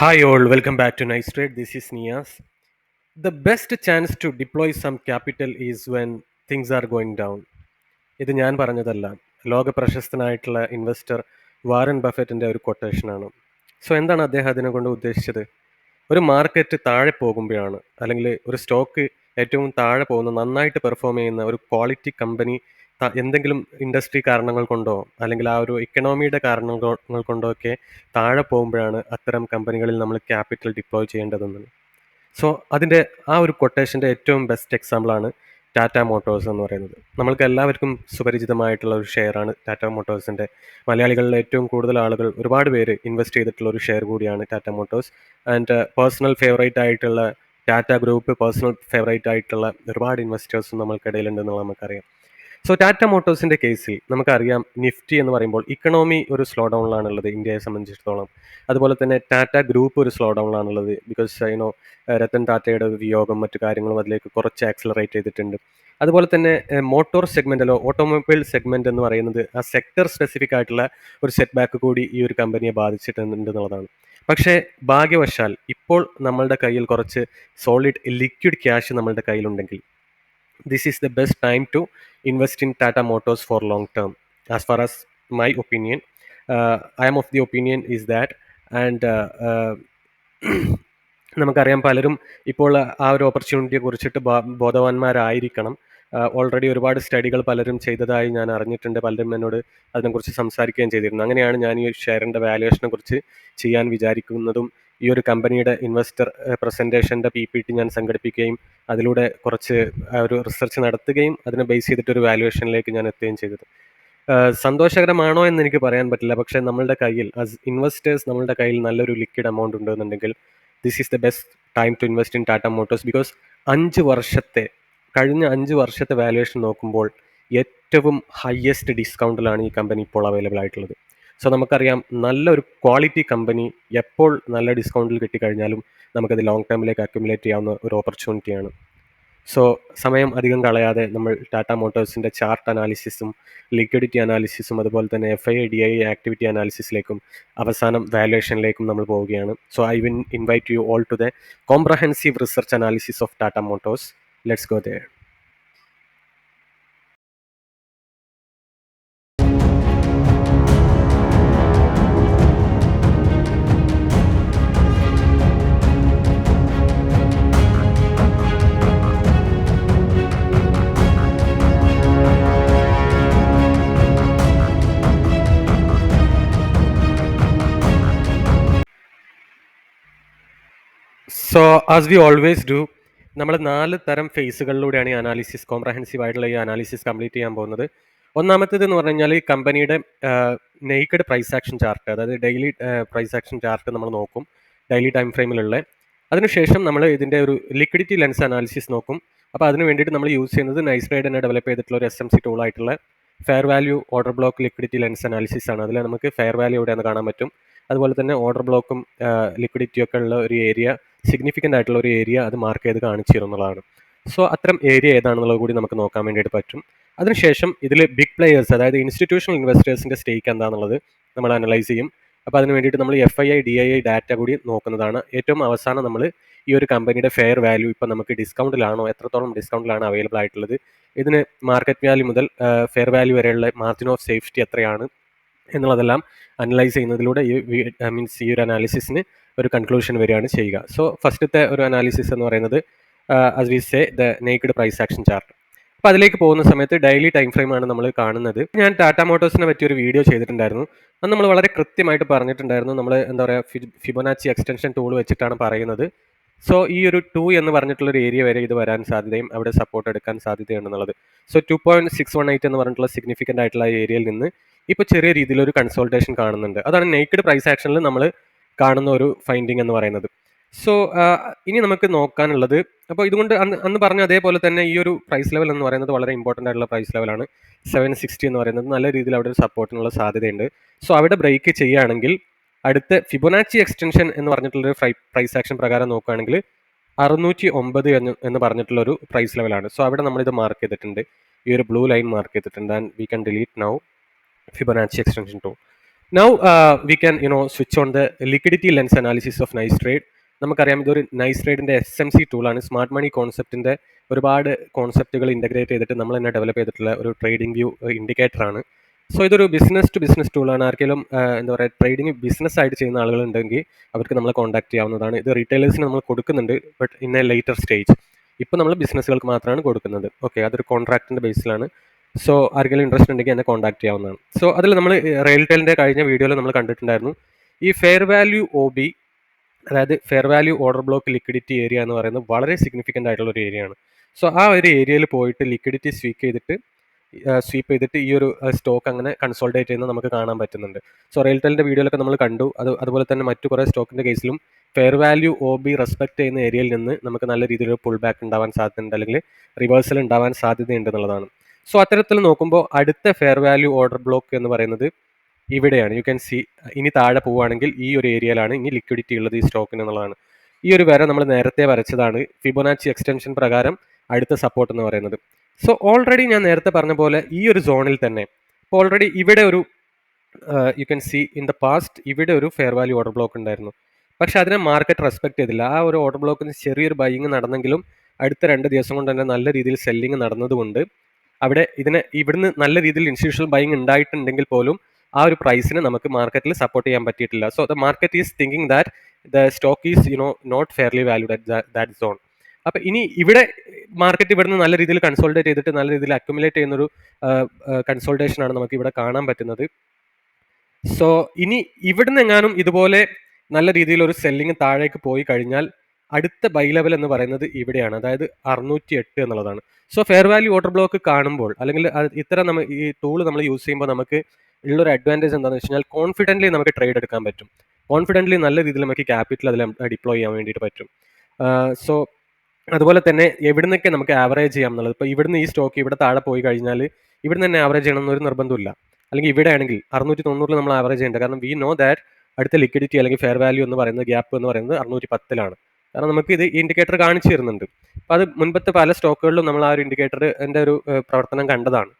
Hi, all. Welcome back to Nice Trade. This is Nias. The best chance to deploy some capital is when things are going down. ഇത് ഞാൻ പറഞ്ഞതല്ല ലോക പ്രശസ്തനായിട്ടുള്ള investor Warren ബഫറ്റിന്റെ ഒരു കൊട്ടേഷനാണ് so എന്താണ് അദ്ദേഹം അതിനെ കൊണ്ട് ഉദ്ദേശിച്ചത് ഒരു മാർക്കറ്റ് താഴെ പോകുമ്പോഴാണ് അല്ലെങ്കിൽ ഒരു സ്റ്റോക്ക് ഏറ്റവും താഴെ പോകുന്ന നന്നായിട്ട് പെർഫോം ചെയ്യുന്ന ഒരു ക്വാളിറ്റി കമ്പനി എന്തെങ്കിലും ഇൻഡസ്ട്രി കാരണങ്ങൾ കൊണ്ടോ അല്ലെങ്കിൽ ആ ഒരു ഇക്കണോമിയുടെ കാരണങ്ങൾ കൊണ്ടോ ഒക്കെ താഴെ പോകുമ്പോഴാണ് അത്തരം കമ്പനികളിൽ നമ്മൾ ക്യാപിറ്റൽ ഡിപ്ലോയ് ചെയ്യേണ്ടതെന്ന്. സോ അതിന്റെ ആ ഒരു കൊട്ടേഷന്റെ ഏറ്റവും ബെസ്റ്റ് എക്സാമ്പിളാണ് ടാറ്റ മോട്ടോഴ്സ് എന്ന് പറയുന്നത്. നമ്മൾക്ക് എല്ലാവർക്കും സുപരിചിതമായിട്ടുള്ള ഒരു ഷെയറാണ് ടാറ്റ മോട്ടോഴ്സിന്റെ മലയാളികളിലെ ഏറ്റവും കൂടുതൽ ആളുകൾ ഒരുപാട് പേര് ഇൻവെസ്റ്റ് ചെയ്തിട്ടുള്ള ഒരു ഷെയർ കൂടിയാണ് Tata motors and personal favourite ആയിട്ടുള്ള ടാറ്റ ഗ്രൂപ്പ് പേഴ്സണൽ ഫേവറേറ്റ് ആയിട്ടുള്ള ഒരുപാട് ഇൻവെസ്റ്റേഴ്സും നമ്മൾക്കിടയിലുണ്ടെന്നുള്ള നമുക്കറിയാം. സോ ടാറ്റ മോട്ടോഴ്സിന്റെ കേസിൽ നമുക്കറിയാം നിഫ്റ്റി എന്ന് പറയുമ്പോൾ ഇക്കണോമി ഒരു സ്ലോ ഡൗണിലാണുള്ളത് ഇന്ത്യയെ സംബന്ധിച്ചിടത്തോളം. അതുപോലെ തന്നെ ടാറ്റ ഗ്രൂപ്പ് ഒരു സ്ലോ ഡൗണിലാണുള്ളത് ബിക്കോസ് യുനോ രത്തൻ ടാറ്റയുടെ വിയോഗം മറ്റു കാര്യങ്ങളും അതിലേക്ക് കുറച്ച് ആക്സലറേറ്റ് ചെയ്തിട്ടുണ്ട്. അതുപോലെ തന്നെ മോട്ടോർ സെഗ്മെന്റിലോ ഓട്ടോമൊബൈൽ സെഗ്മെന്റ് എന്ന് പറയുന്നത് ആ സെക്ടർ സ്പെസിഫിക് ആയിട്ടുള്ള ഒരു സെറ്റ് ബാക്ക് കൂടി ഈ ഒരു കമ്പനിയെ ബാധിച്ചിട്ടുണ്ട് എന്നുള്ളതാണ് പക്ഷേ ഭാഗ്യവശാൽ ഇപ്പോൾ നമ്മളുടെ കയ്യിൽ കുറച്ച് സോളിഡ് ലിക്വിഡ് ക്യാഷ് നമ്മളുടെ കയ്യിലുണ്ടെങ്കിൽ this is the best time to invest in Tata Motors for long term. As far as my opinion, uh, I am of the opinion is that, and uh, uh, നമുക്കറിയാം പലരും ഇപ്പോൾ ആ ഒരു ഓപ്പർച്യൂണിറ്റിയെ കുറിച്ചിട്ട് ബോധവാന്മാരായിരിക്കണം. Already ഒരുപാട് സ്റ്റഡികൾ പലരും ചെയ്തതായി ഞാൻ അറിഞ്ഞിട്ടുണ്ട്. പലരും എന്നോട് അതിനെക്കുറിച്ച് സംസാരിക്കുകയും ചെയ്തിരുന്നു. അങ്ങനെയാണ് ഞാൻ ഈ ഷെയറിന്റെ വാല്യുവേഷനെ കുറിച്ച് ചെയ്യാൻ വിചാരിക്കുന്നതും ഈ ഒരു കമ്പനിയുടെ ഇൻവെസ്റ്റർ പ്രസന്റേഷന്റെ പി പി ടി ഞാൻ സംഘടിപ്പിക്കുകയും അതിലൂടെ കുറച്ച് ഒരു റിസർച്ച് നടത്തുകയും അതിനെ ബേസ് ചെയ്തിട്ട് ഒരു വാല്യുവേഷനിലേക്ക് ഞാൻ എത്തുകയും ചെയ്തത്. സന്തോഷകരമാണോ എന്ന് എനിക്ക് പറയാൻ പറ്റില്ല. പക്ഷേ നമ്മളുടെ കയ്യിൽ ആസ് ഇൻവെസ്റ്റേഴ്സ് നമ്മളുടെ കയ്യിൽ നല്ലൊരു ലിക്വിഡ് എമൗണ്ട് ഉണ്ടെന്നുണ്ടെങ്കിൽ this is the best time to invest in Tata motors because അഞ്ച് വർഷത്തെ കഴിഞ്ഞ അഞ്ച് വർഷത്തെ വാല്യുവേഷൻ നോക്കുമ്പോൾ ഏറ്റവും ഹയസ്റ്റ് ഡിസ്കൗണ്ടിലാണ് ഈ കമ്പനി ഇപ്പോൾ അവൈലബിൾ ആയിട്ടുള്ളത്. സോ നമുക്കറിയാം നല്ലൊരു ക്വാളിറ്റി കമ്പനി എപ്പോൾ നല്ല ഡിസ്കൗണ്ടിൽ കിട്ടിക്കഴിഞ്ഞാലും നമുക്കത് ലോങ് ടേമിലേക്ക് അക്യുമുലേറ്റ് ചെയ്യാവുന്ന ഒരു ഓപ്പർച്യൂണിറ്റിയാണ് സോ സമയം അധികം കളയാതെ നമ്മൾ ടാറ്റ മോട്ടോഴ്സിന്റെ ചാർട്ട് അനാലിസിസും ലിക്വിഡിറ്റി അനാലിസിസും അതുപോലെ തന്നെ F I D I activity അനാലിസിസിലേക്കും അവസാനം വാല്യുവേഷനിലേക്കും നമ്മൾ പോവുകയാണ്. So I will invite you all to the comprehensive research analysis of Tata motors let's go they so as we always do നമ്മൾ നാല് തരം ഫേസുകളിലൂടെയാണ് ഈ അനാലിസിസ് കോംപ്രഹെൻസീവ് ആയിട്ടുള്ള ഈ അനാലിസിസ് കംപ്ലീറ്റ് ചെയ്യാൻ പോകുന്നത്. ഒന്നാമത്തേത് എന്ന് പറഞ്ഞു കഴിഞ്ഞാൽ ഈ കമ്പനിയുടെ നെയ്ക്കഡ് പ്രൈസ് ആക്ഷൻ ചാർട്ട് അതായത് ഡെയിലി പ്രൈസ് ആക്ഷൻ ചാർട്ട് നമ്മൾ നോക്കും ഡെയിലി ടൈം ഫ്രെയിമിലുള്ള അതിനുശേഷം നമ്മൾ ഇതിന്റെ ഒരു ലിക്വിഡിറ്റി ലെൻസ് അനാലിസിസ് നോക്കും. അപ്പോൾ അതിന് വേണ്ടിയിട്ട് നമ്മൾ യൂസ് ചെയ്യുന്നത് നൈസ് റൈഡ് തന്നെ ഡെവലപ്പ് ചെയ്തിട്ടുള്ള ഒരു എസ് എം സി ടൂൾ ആയിട്ടുള്ള fair value order block liquidity lens analysis ആണ്. അതിൽ നമുക്ക് ഫെയർ വാല്യൂ എവിടെയാണെന്ന് കാണാൻ പറ്റും. അതുപോലെ തന്നെ ഓർഡർ ബ്ലോക്കും ലിക്വിഡിറ്റിയൊക്കെ ഉള്ള ഒരു ഏരിയ സിഗ്നിഫിക്കന്റ് ആയിട്ടുള്ള ഒരു ഏരിയ അത് മാർക്ക് ചെയ്ത് കാണിച്ചു തരുന്നതാണ് സോ അത്തരം ഏരിയ ഏതാണെന്നുള്ളത് കൂടി നമുക്ക് നോക്കാൻ വേണ്ടിയിട്ട് പറ്റും. അതിനുശേഷം ഇതിൽ ബിഗ് പ്ലെയേഴ്സ് അതായത് ഇൻസ്റ്റിറ്റ്യൂഷണൽ ഇൻവെസ്റ്റേഴ്സിന്റെ സ്റ്റേക്ക് എന്താണെന്നുള്ളത് നമ്മൾ അനലൈസ് ചെയ്യും. അപ്പോൾ അതിന് വേണ്ടിയിട്ട് നമ്മൾ F I I D I I data കൂടി നോക്കുന്നതാണ്. ഏറ്റവും അവസാനം നമ്മൾ ഈ ഒരു കമ്പനിയുടെ ഫെയർ വാല്യൂ ഇപ്പോൾ നമുക്ക് ഡിസ്കൗണ്ടിലാണോ എത്രത്തോളം ഡിസ്കൗണ്ടിലാണ് അവൈലബിൾ ആയിട്ടുള്ളത് ഇതിന് മാർക്കറ്റ് വാല്യൂ മുതൽ ഫെയർ വാല്യൂ വരെയുള്ള മാർജിൻ ഓഫ് സേഫ്റ്റി എത്രയാണ് എന്നുള്ളതെല്ലാം അനലൈസ് ചെയ്യുന്നതിലൂടെ ഈ മീൻസ് ഈ ഒരു അനാലിസിസിന് ഒരു കൺക്ലൂഷൻ വരികയാണ് ചെയ്യുക. സോ ഫസ്റ്റത്തെ ഒരു അനാലിസിസ് എന്ന് പറയുന്നത് as we say the naked price action chart അപ്പോൾ അതിലേക്ക് പോകുന്ന സമയത്ത് ഡെയിലി ടൈം ഫ്രെയിമാണ് നമ്മൾ കാണുന്നത്. ഞാൻ ടാറ്റ മോട്ടോഴ്സിനെ പറ്റി ഒരു വീഡിയോ ചെയ്തിട്ടുണ്ടായിരുന്നു. അത് നമ്മൾ വളരെ കൃത്യമായിട്ട് പറഞ്ഞിട്ടുണ്ടായിരുന്നു. നമ്മൾ എന്താ പറയുക ഫിബൊനാച്ചി എക്സ്റ്റൻഷൻ ടൂൾ വെച്ചിട്ടാണ് പറയുന്നത്. സോ ഈ ഒരു ടു എന്ന് പറഞ്ഞിട്ടുള്ള ഒരു ഏരിയ വരെ ഇത് വരാൻ സാധ്യതയും അവിടെ സപ്പോർട്ട് എടുക്കാൻ സാധ്യതയുണ്ടെന്നുള്ളത് so two point six one eight എന്ന് പറഞ്ഞിട്ടുള്ള സിഗ്നിഫിക്കന്റ് ആയിട്ടുള്ള ഏരിയയിൽ നിന്ന് ഇപ്പോൾ ചെറിയ രീതിയിൽ ഒരു കൺസൾട്ടേഷൻ കാണുന്നുണ്ട്. അതാണ് നേക്കഡ് പ്രൈസ് ആക്ഷനിൽ നമ്മൾ കാണുന്ന ഒരു ഫൈൻഡിങ് എന്ന് പറയുന്നത്. സോ ഇനി നമുക്ക് നോക്കാനുള്ളത് അപ്പോൾ ഇതുകൊണ്ട് അന്ന് അന്ന് പറഞ്ഞ അതേപോലെ തന്നെ ഈ ഒരു പ്രൈസ് ലെവൽ എന്ന് പറയുന്നത് വളരെ ഇമ്പോർട്ടന്റ് ആയിട്ടുള്ള പ്രൈസ് ലെവലാണ് സെവൻ സിക്സ്റ്റി എന്ന് പറയുന്നത് നല്ല രീതിയിൽ അവിടെ ഒരു സപ്പോർട്ടിനുള്ള സാധ്യതയുണ്ട്. സോ അവിടെ ബ്രേക്ക് ചെയ്യുകയാണെങ്കിൽ അടുത്ത ഫിബൊനാച്ചി എക്സ്റ്റൻഷൻ എന്ന് പറഞ്ഞിട്ടുള്ളൊരു പ്രൈസ് ആക്ഷൻ പ്രകാരം നോക്കുകയാണെങ്കിൽ അറുന്നൂറ്റി ഒമ്പത് എന്ന് എന്ന് പറഞ്ഞിട്ടുള്ളൊരു പ്രൈസ് ലെവലാണ് സോ അവിടെ നമ്മളിത് മാർക്ക് ചെയ്തിട്ടുണ്ട്. ഈ ഒരു ബ്ലൂ ലൈൻ മാർക്ക് ചെയ്തിട്ടുണ്ട്. And we can delete now Fibonacci extension to now we can you know switch on the liquidity lens analysis of nice trade നമുക്കറിയാം ഇതൊരു നൈസ് ട്രേഡിന്റെ എസ് എം സി ടൂളാണ് സ്മാർട്ട് മണി കോൺസെപ്റ്റിന്റെ ഒരുപാട് കോൺസെപ്റ്റുകൾ integrate ചെയ്തിട്ട് നമ്മൾ തന്നെ ഡെവലപ്പ് ചെയ്തിട്ടുള്ള ഒരു ട്രേഡിംഗ് വ്യൂ ഇൻഡിക്കേറ്റർ ആണ്. സോ ഇതൊരു ബിസിനസ് ടു ബിസിനസ് ടൂളാണ് ആർക്കെങ്കിലും എന്താ പറയുക ട്രേഡിംഗ് ബിസിനസ് ആയിട്ട് ചെയ്യുന്ന ആളുകളുണ്ടെങ്കിൽ അവർക്ക് നമ്മളെ കോൺടാക്ട് ചെയ്യാവുന്നതാണ്. ഇത് റീറ്റെയിലേഴ്സിന് നമ്മൾ കൊടുക്കുന്നുണ്ട് but in a later stage ഇപ്പോൾ നമ്മൾ ബിസിനസ്സുകൾക്ക് മാത്രമാണ് കൊടുക്കുന്നത്. ഓക്കെ അതൊരു കോൺട്രാക്റ്റിന്റെ ബേസിലാണ് സോ ആർക്കെങ്കിലും ഇൻട്രസ്റ്റ് ഉണ്ടെങ്കിൽ എന്നെ കോൺടാക്ട് ചെയ്യാവുന്നതാണ്. സോ അതിൽ നമ്മൾ റെയിൽടെലിന്റെ കഴിഞ്ഞ വീഡിയോയിൽ നമ്മൾ കണ്ടിട്ടുണ്ടായിരുന്നു. ഈ ഫെയർ വാല്യൂ ഒ ബി അതായത് fair value order block liquidity area എന്ന് പറയുന്നത് വളരെ സിഗ്നിഫിക്കന്റ് ആയിട്ടുള്ള ഒരു ഏരിയയാണ് സോ ആ ഒരു ഏരിയയിൽ പോയിട്ട് ലിക്വിഡിറ്റി സ്വീക്ക് ചെയ്തിട്ട് സ്വീപ്പ് ചെയ്തിട്ട് ഈ ഒരു സ്റ്റോക്ക് അങ്ങനെ കൺസോൾട്ടേറ്റ് ചെയ്യുന്നത് നമുക്ക് കാണാൻ പറ്റുന്നുണ്ട്. സോ റെയിൽടെലിന്റെ വീഡിയോയിലൊക്കെ നമ്മൾ കണ്ടു. അത് അതുപോലെ തന്നെ മറ്റു കുറേ സ്റ്റോക്കിന്റെ കേസിലും fair value O B respect ചെയ്യുന്ന ഏരിയയിൽ നിന്ന് നമുക്ക് നല്ല രീതിയിലൊരു പുൾ ബാക്ക് ഉണ്ടാവാൻ സാധ്യതയുണ്ട്. അല്ലെങ്കിൽ റിവേഴ്സൽ ഉണ്ടാവാൻ സാധ്യതയുണ്ട് എന്നുള്ളതാണ്. സോ അത്തരത്തിൽ നോക്കുമ്പോൾ അടുത്ത ഫെയർ വാല്യൂ ഓർഡർ ബ്ലോക്ക് എന്ന് പറയുന്നത് ഇവിടെയാണ്. യു ക്യാൻ സി ഇനി താഴെ പോവുകയാണെങ്കിൽ ഈ ഒരു ഏരിയയിലാണ് ഇനി ലിക്വിഡിറ്റി ഉള്ളത് ഈ സ്റ്റോക്കിന് എന്നുള്ളതാണ്. ഈ ഒരു വര നമ്മൾ നേരത്തെ വരച്ചതാണ്. ഫിബൊനാച്ചി എക്സ്റ്റൻഷൻ പ്രകാരം അടുത്ത സപ്പോർട്ട് എന്ന് പറയുന്നത്. സോ ഓൾറെഡി ഞാൻ നേരത്തെ പറഞ്ഞ പോലെ ഈ ഒരു സോണിൽ തന്നെ ഇപ്പോൾ ഓൾറെഡി ഇവിടെ ഒരു you can see in the past ഇവിടെ ഒരു ഫെയർ വാല്യൂ ഓർഡർ ബ്ലോക്ക് ഉണ്ടായിരുന്നു. പക്ഷെ അതിനെ മാർക്കറ്റ് റെസ്പെക്ട് ചെയ്തില്ല. ആ ഒരു ഓർഡർ ബ്ലോക്കിന് ചെറിയൊരു ബൈയിങ് നടന്നെങ്കിലും അടുത്ത രണ്ട് ദിവസം കൊണ്ട് തന്നെ നല്ല രീതിയിൽ സെല്ലിങ് നടന്നതുകൊണ്ട് അവിടെ ഇതിന് ഇവിടുന്ന് നല്ല രീതിയിൽ ഇൻസ്റ്റിറ്റ്യൂഷണൽ ബൈങ് ഉണ്ടായിട്ടുണ്ടെങ്കിൽ പോലും ആ ഒരു പ്രൈസിന് നമുക്ക് മാർക്കറ്റിൽ സപ്പോർട്ട് ചെയ്യാൻ പറ്റിയിട്ടില്ല. So the market is thinking that the stock is you know not fairly valued at that zone അപ്പോൾ ഇനി ഇവിടെ മാർക്കറ്റ് ഇവിടുന്ന് നല്ല രീതിയിൽ കൺസോൾട്ടേറ്റ് ചെയ്തിട്ട് നല്ല രീതിയിൽ അക്യുമുലേറ്റ് ചെയ്യുന്നൊരു കൺസോൾട്ടേഷൻ ആണ് നമുക്ക് ഇവിടെ കാണാൻ പറ്റുന്നത്. സോ ഇനി ഇവിടുന്ന് എങ്ങാനും ഇതുപോലെ നല്ല രീതിയിൽ ഒരു സെല്ലിങ് താഴേക്ക് പോയി കഴിഞ്ഞാൽ അടുത്ത ബൈ ലെവൽ എന്ന് പറയുന്നത് ഇവിടെയാണ്. അതായത് അറുന്നൂറ്റി എട്ട് എന്നുള്ളതാണ്. So fair value order block കാണുമ്പോൾ അല്ലെങ്കിൽ ഇത്തരം നമ്മൾ ഈ ടൂൾ നമ്മൾ യൂസ് ചെയ്യുമ്പോൾ നമുക്ക് ഉള്ളൊരു അഡ്വാന്റേജ് എന്താണെന്ന് വെച്ച് കഴിഞ്ഞാൽ കോൺഫിഡന്റ്ലി നമുക്ക് ട്രേഡ് എടുക്കാൻ പറ്റും. കോൺഫിഡന്റ്ലി നല്ല രീതിയിൽ നമുക്ക് ക്യാപിറ്റൽ അതിൽ ഡിപ്ലോയ് ചെയ്യാൻ വേണ്ടിയിട്ട് പറ്റും. സോ അതുപോലെ തന്നെ എവിടുന്നൊക്കെ നമുക്ക് ആവറേജ് ചെയ്യാം എന്നുള്ളത്. ഇപ്പോൾ ഇവിടുന്ന് ഈ സ്റ്റോക്ക് ഇവിടെ താഴെ പോയി കഴിഞ്ഞാൽ ഇവിടുന്ന് തന്നെ ആവറേജ് ചെയ്യണം എന്നൊരു നിർബന്ധമില്ല അല്ലെങ്കിൽ ഇവിടെ ആണെങ്കിൽ അറുന്നൂറ്റി തൊണ്ണൂറിൽ നമ്മൾ ആവറേജ് ചെയ്യേണ്ടത് കാരണം വി നോ ദാറ്റ് അടുത്ത ലിക്വിഡിറ്റി അല്ലെങ്കിൽ ഫെയർ വാല്യൂ എന്ന് പറയുന്നത് ഗ്യാപ്പ് എന്ന് പറയുന്നത് അറുന്നൂറ്റി പത്തിലാണ് കാരണം നമുക്ക് ഇത് ഇൻഡിക്കേറ്റർ കാണിച്ചു തരുന്നുണ്ട്. അപ്പോൾ അത് മുൻപത്തെ പല സ്റ്റോക്കുകളിലും നമ്മൾ ആ ഒരു ഇൻഡിക്കേറ്ററിന്റെ ഒരു പ്രവർത്തനം കണ്ടതാണ്.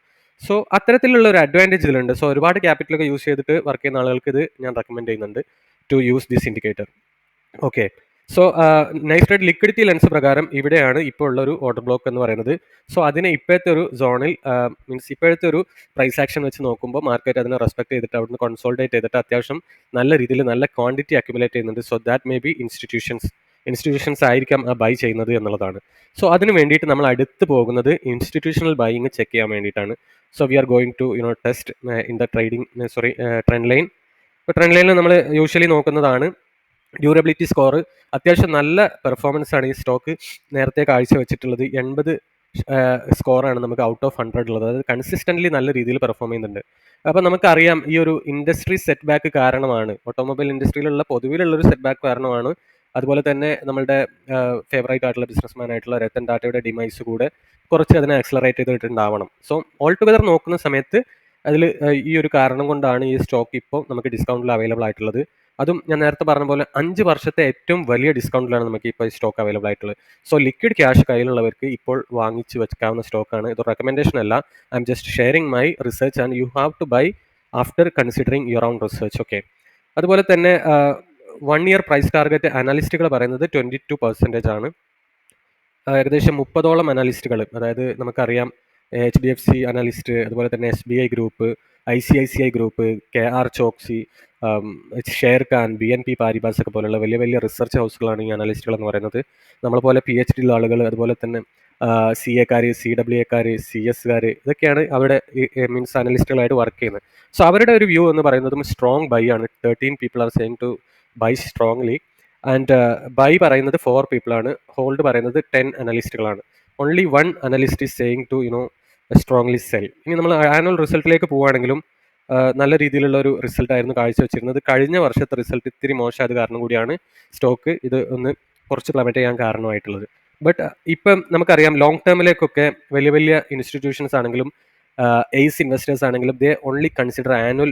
സോ അത്തരത്തിലുള്ള ഒരു അഡ്വാന്റേജ് ഇതിലുണ്ട്. സോ ഒരുപാട് ക്യാപിറ്റലൊക്കെ യൂസ് ചെയ്തിട്ട് വർക്ക് ചെയ്യുന്ന ആളുകൾക്ക് ഇത് ഞാൻ റെക്കമെൻഡ് ചെയ്യുന്നുണ്ട് to use this indicator okay so nice trade liquidity lens പ്രകാരം ഇവിടെയാണ് ഇപ്പോൾ ഉള്ള ഒരു ഓർഡർ ബ്ലോക്ക് എന്ന് പറയുന്നത്. സോ അതിനെ ഇപ്പോഴത്തെ ഒരു സോണിൽ മീൻസ് ഇപ്പോഴത്തെ ഒരു പ്രൈസ് ആക്ഷൻ വെച്ച് നോക്കുമ്പോൾ മാർക്കറ്റ് അതിനെ റെസ്പെക്ട് ചെയ്തിട്ട് അവിടുന്ന് കൺസോൾട്ടേറ്റ് ചെയ്തിട്ട് അത്യാവശ്യം നല്ല രീതിയിൽ നല്ല ക്വാണ്ടിറ്റി അക്യുമുലേറ്റ് ചെയ്യുന്നുണ്ട്. So that may be institutions institutions ആയിരിക്കാം ആ ബൈ ചെയ്യുന്നത് എന്നുള്ളതാണ്. സോ അതിന് വേണ്ടിയിട്ട് നമ്മൾ അടുത്ത് പോകുന്നത് ഇൻസ്റ്റിറ്റ്യൂഷണൽ ബൈയിങ് ചെക്ക് ചെയ്യാൻ വേണ്ടിയിട്ടാണ്. So we are going to you know test in the trading sorry trend line ഇപ്പോൾ ട്രെൻഡ് ലൈനിൽ നമ്മൾ യൂഷ്വലി നോക്കുന്നതാണ് ഡ്യൂറബിലിറ്റി സ്കോർ അത്യാവശ്യം നല്ല പെർഫോമൻസ് ആണ് ഈ സ്റ്റോക്ക് നേരത്തെ കാഴ്ച വെച്ചിട്ടുള്ളത് എൺപത് സ്കോറാണ് നമുക്ക് ഔട്ട് ഓഫ് ഹൺഡ്രഡ് ഉള്ളത്. അതായത് കൺസിസ്റ്റന്റ്ലി നല്ല രീതിയിൽ പെർഫോം ചെയ്യുന്നുണ്ട്. അപ്പോൾ നമുക്കറിയാം ഈ ഒരു ഇൻഡസ്ട്രി സെറ്റ് ബാക്ക് കാരണമാണ് ഓട്ടോമൊബൈൽ ഇൻഡസ്ട്രിയിലുള്ള പൊതുവിലുള്ളൊരു സെറ്റ് ബാക്ക് കാരണമാണ് അതുപോലെ തന്നെ നമ്മളുടെ ഫേവറേറ്റ് ആയിട്ടുള്ള ബിസിനസ്മാൻ ആയിട്ടുള്ള രത്തൻ ടാറ്റയുടെ ഡിമൈസ് കൂടെ കുറച്ച് അതിനെ ആക്സലറേറ്റ് ചെയ്തിട്ടുണ്ടാവണം. സോ ഓൾ ടുഗദർ നോക്കുന്ന സമയത്ത് അതിൽ ഈ ഒരു കാരണം കൊണ്ടാണ് ഈ സ്റ്റോക്ക് ഇപ്പോൾ നമുക്ക് ഡിസ്കൗണ്ടിൽ അവൈലബിൾ ആയിട്ടുള്ളത്. അതും ഞാൻ നേരത്തെ പറഞ്ഞ പോലെ അഞ്ച് വർഷത്തെ ഏറ്റവും വലിയ ഡിസ്കൗണ്ടിലാണ് നമുക്ക് ഇപ്പോൾ ഈ സ്റ്റോക്ക് അവൈലബിൾ ആയിട്ടുള്ളത്. സോ ലിക്വിഡ് ക്യാഷ് കയ്യിലുള്ളവർക്ക് ഇപ്പോൾ വാങ്ങിച്ച് വെക്കാവുന്ന സ്റ്റോക്കാണ് ഇത് റെക്കമെൻഡേഷൻ അല്ല. I'm just sharing my research and you have to buy after considering your own research okay അതുപോലെ തന്നെ വൺ ഇയർ പ്രൈസ് ടാർഗറ്റ് അനാലിസ്റ്റുകൾ പറയുന്നത് ട്വന്റി ടു പെർസെന്റേജ് ആണ് ഏകദേശം മുപ്പതോളം അനാലിസ്റ്റുകൾ അതായത് നമുക്കറിയാം H D F C analyst അതുപോലെ തന്നെ S B I group I C I C I group K R Choksey Sharekhan B N P Paribas ഒക്കെ പോലുള്ള വലിയ വലിയ റിസർച്ച് ഹൗസുകളാണ് ഈ അനാലിസ്റ്റുകൾ എന്ന് പറയുന്നത്. നമ്മളെ പോലെ പി എച്ച് ഡി ഉള്ള ആളുകൾ അതുപോലെ തന്നെ സി എക്കാർ സി ഡബ്ല്യു എക്കാർ സി എസ്കാർ ഇതൊക്കെയാണ് അവിടെ മീൻസ് അനലിസ്റ്റുകളായിട്ട് വർക്ക് ചെയ്യുന്നത്. സോ അവരുടെ ഒരു വ്യൂ എന്ന് പറയുന്നതും സ്ട്രോങ് ബൈ ആണ്. Thirteen people are saying to buy strongly and buy പറയുന്നത് ഫോർ പീപ്പിളാണ് ഹോൾഡ് പറയുന്നത് ten അനലിസ്റ്റുകളാണ് only one analyst is saying to you know strongly sell ഇനി നമ്മൾ ആനുവൽ റിസൾട്ടിലേക്ക് പോവുകയാണെങ്കിലും നല്ല രീതിയിലുള്ള ഒരു റിസൾട്ട് ആയിരുന്നു കാഴ്ചവെച്ചിരുന്നത്. കഴിഞ്ഞ വർഷത്തെ റിസൾട്ട് ഇത്തിരി മോശമായത് കാരണം കൂടിയാണ് സ്റ്റോക്ക് ഇത് ഒന്ന് കുറച്ച് പ്ലമറ്റ് ചെയ്യാൻ കാരണമായിട്ടുള്ളത്. ബട്ട് ഇപ്പം നമുക്കറിയാം ലോങ് ടേമിലേക്കൊക്കെ വലിയ വലിയ ഇൻസ്റ്റിറ്റ്യൂഷൻസ് ആണെങ്കിലും എയ്സ് ഇൻവെസ്റ്റേഴ്സ് ആണെങ്കിലും they only consider annual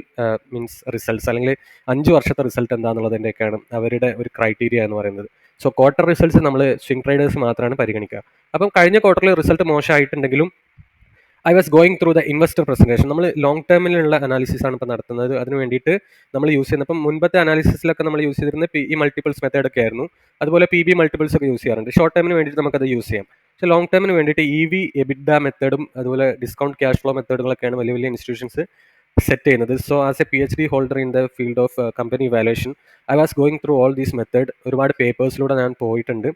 means results അല്ലെങ്കിൽ അഞ്ച് വർഷത്തെ റിസൾട്ട് എന്താണെന്നുള്ളതിന്റെയൊക്കെയാണ് അവരുടെ ഒരു ക്രൈറ്റീരിയ എന്ന് പറയുന്നത്. സോ ക്വാർട്ടർ റിസൾട്ട്സ് നമ്മൾ സ്വിംഗ് ട്രേഡേഴ്സ് മാത്രമാണ് പരിഗണിക്കുക അപ്പം കഴിഞ്ഞ ക്വാർട്ടറിൽ result മോശമായിട്ടുണ്ടെങ്കിലും I was going through the investor presentation നമ്മൾ ലോങ് ടേമിലുള്ള അനാലിസിസ് ആണ് ഇപ്പോൾ നടത്തുന്നത്. അതിന് വേണ്ടിയിട്ട് നമ്മൾ യൂസ് ചെയ്യുന്നത് അപ്പം മുൻപത്തെ അനാലിസിസിലൊക്കെ നമ്മൾ യൂസ് ചെയ്തിരുന്ന പി ഇ മൾട്ടിപ്പിൾസ് മെത്തേഡൊക്കെ ആയിരുന്നു. അതുപോലെ പി ബി മൾട്ടിപ്പിൾസ് ഒക്കെ യൂസ് ചെയ്യാറുണ്ട്. ഷോർട്ട് ടേമിന് വേണ്ടിയിട്ട് നമുക്കത് യൂസ് ചെയ്യാം. പക്ഷേ ലോങ് ടേമിന് വേണ്ടിയിട്ട് ഇ വി എബിഡ മെത്തേഡും അതുപോലെ ഡിസ്കൗണ്ട് ക്യാഷ് ഫ്ലോ മെത്തേഡുകളൊക്കെയാണ് വലിയ വലിയ ഇൻസ്റ്റിറ്റ്യൂഷൻസ് സെറ്റ് ചെയ്യുന്നത്. So as a P H D holder in the field of company valuation I was going through all these method ഒരുപാട് പേപ്പേഴ്സിലൂടെ ഞാൻ പോയിട്ടുണ്ട്.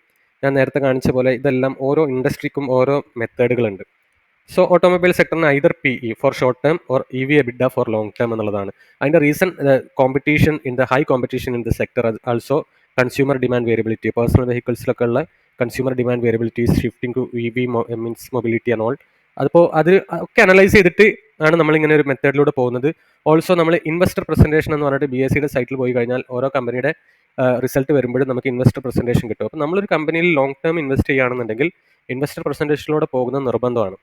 ഞാൻ നേരത്തെ കാണിച്ച പോലെ ഇതെല്ലാം ഓരോ ഇൻഡസ്ട്രിക്കും ഓരോ മെത്തേഡുകളുണ്ട് so automobile സെക്ടറിന് either P E for short term or E V EBITDA for long term എന്നുള്ളതാണ്. അതിന്റെ reason competition in the high competition in the sector also consumer demand variability personal വെഹിക്കിൾസിലൊക്കെ ഉള്ള consumer demand variabilities shifting to E V means mobility and all അതിപ്പോൾ അത് ഒക്കെ analyse ചെയ്തിട്ട് ആണ് നമ്മൾ ഇങ്ങനെ ഒരു മെത്തേഡിലൂടെ പോകുന്നത്. ഓൾസോ നമ്മൾ ഇൻവെസ്റ്റർ പ്രസന്റേഷൻ എന്ന് പറഞ്ഞിട്ട് ബി എസ് സിയുടെ സൈറ്റിൽ പോയി കഴിഞ്ഞാൽ ഓരോ കമ്പനിയുടെ റിസൾട്ട് വരുമ്പോഴും നമുക്ക് ഇൻവെസ്റ്റർ പ്രസന്റേഷൻ കിട്ടും. അപ്പോൾ നമ്മളൊരു കമ്പനിയിൽ ലോങ് ടേം ഇൻവെസ്റ്റ് ചെയ്യുകയാണെന്നുണ്ടെങ്കിൽ ഇൻവെസ്റ്റർ പ്രസന്റേഷനിലൂടെ പോകുന്നത് നിർബന്ധമാണ്.